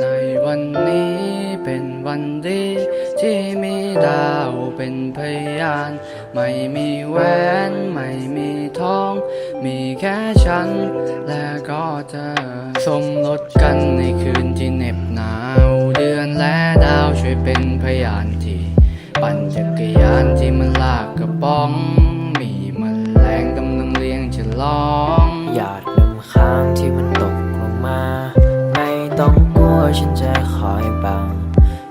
ในวันนี้เป็นวันดี ที่มีดาวเป็นพยาน ไม่มีแหวนไม่มีทอง มีแค่ฉัน และก็เธอสมรสกันในคืนที่เหน็บหนาว เดือนและดาวช่วยเป็นพยานที่ ปั่นจักรยานที่มันลากกระป๋อง มีมันแรงกำลังเลี้ยงฉลองหยาดน้ำค้างที่มัน ฉันจะคอยบัง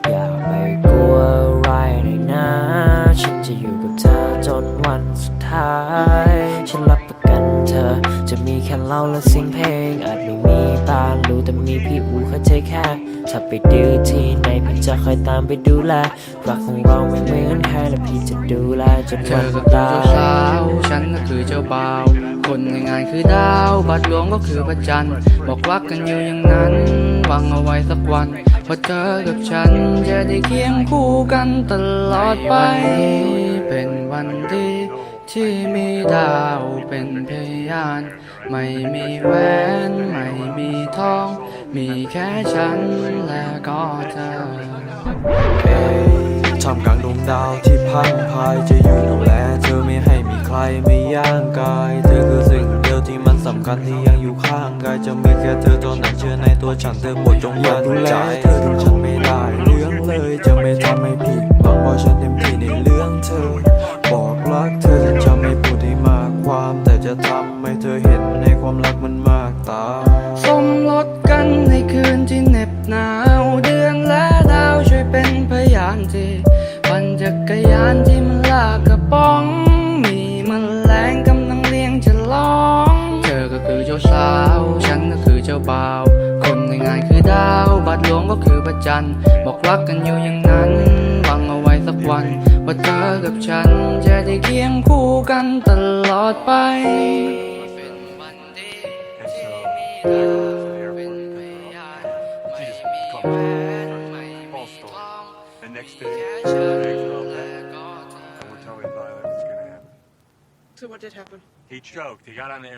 อย่าไปกลัวอะไรเลยนะ ฉันจะอยู่กับเธอจนวันสุดท้าย ฉันรับประกันเธอ จะมีแค่เราและเสียงเพลงอาจไม่มีปานรู้แต่มี พี่อูเข้าใจแค่ถ้าไปดื้อที่ไหนพี่จะคอยตามไปดูแลรักของเราไม่เหมือนใครและพี่จะดูแลจนเธวัอนก็คือตาเจ้าสาวฉันก็คือเจ้าบ่าว คนในงานคือดาว บัตรหลวงก็คือพระจันทร์ บอกรักกันอยู่อย่างนั้นหวังเอาไว้สักวัน พอเธอกับฉันจะได้เคียงคู่กันตลอดไป เป็นวันดีที่มีดาวเป็นพยาน ไม่มีแหวน ไม่มีทอง มีแค่ฉันและก็เธอเอ้ทำกลางดวงดาวที่พังพายจะอยู่ดูแลเธอไม่ให้มีใครไม่ย่างกาย เธอคือสิ่งเดียวที่มันสำคัญที่ยังอยู่ข้างกายจะมีแค่เธอเท่านั้นเชื่อในตัวฉันเธอโปรดจงมั่นใจเธอถึงฉันไม่ได้เรื่องเลยจะไม่ทำให้ผิดหวังเพราะฉันเต็มที่ในเรื่องเธอ บอกรักเธอฉันจะไม่พูดให้มากความ แต่จะทำให้เธอเห็นในความรักมันมากตา สาว ฉันก็คือเจ้าบ่าว คนในงานคือดาว บัตรหลวงก็คือพระจันทร์บอกรักกันอยู่อย่างนั้นหวังเอาไว้สักวัน ว่าเธอกับฉัน จะได้เคียงคู่กันตลอดไปเป็นวันดีที่มีดาวเป็นพยานไม่มีแหวนไม่มีทอง And next มี day, แค่ next ฉัน day, และก็เธอ I will tell you about it. It's gonna happen. So what did happen? He choked. He got on the